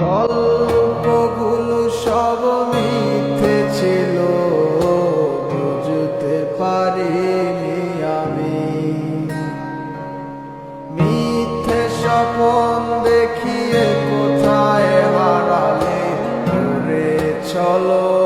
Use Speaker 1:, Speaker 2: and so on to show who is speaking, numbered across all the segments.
Speaker 1: গল্পগুলো সব মিথ্যে ছিল বুঝতে পারিনি আমি। মিথ্যে স্বপন দেখিয়ে কোথায় হারালে? চলো।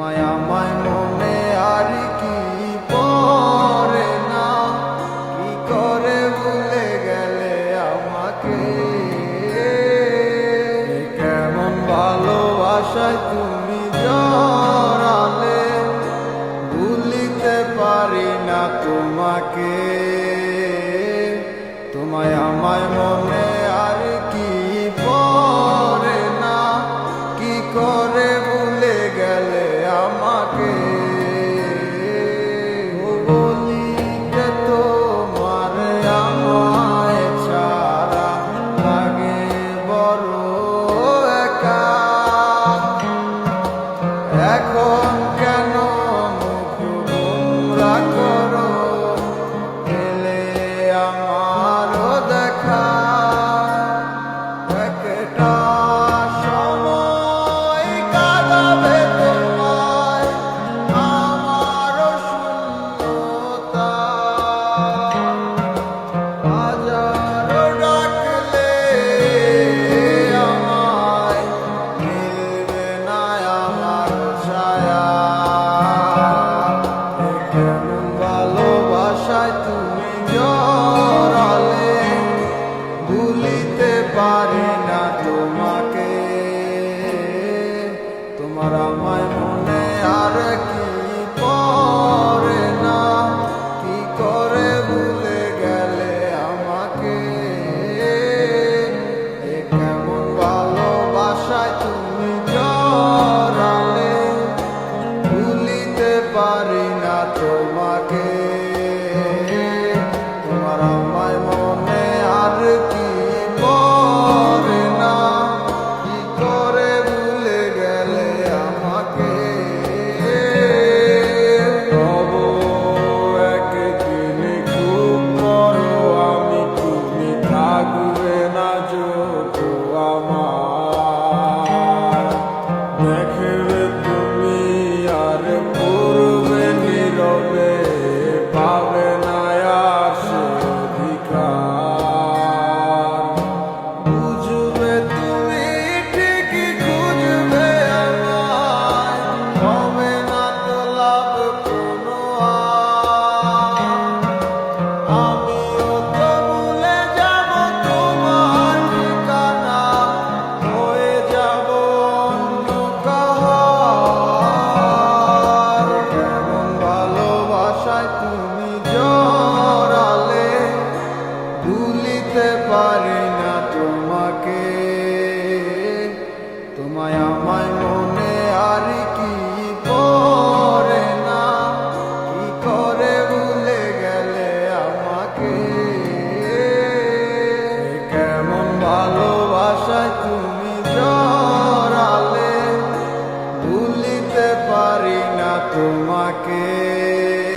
Speaker 1: তোমায় আমায় মনে আর কি পরে না? কি করে ভুলে গেলে আমাকে? কেমন ভালোবাসায় তুমি জড়ালে? ভুলিতে পারি না তোমাকে। তোমায় আমায় মনে body.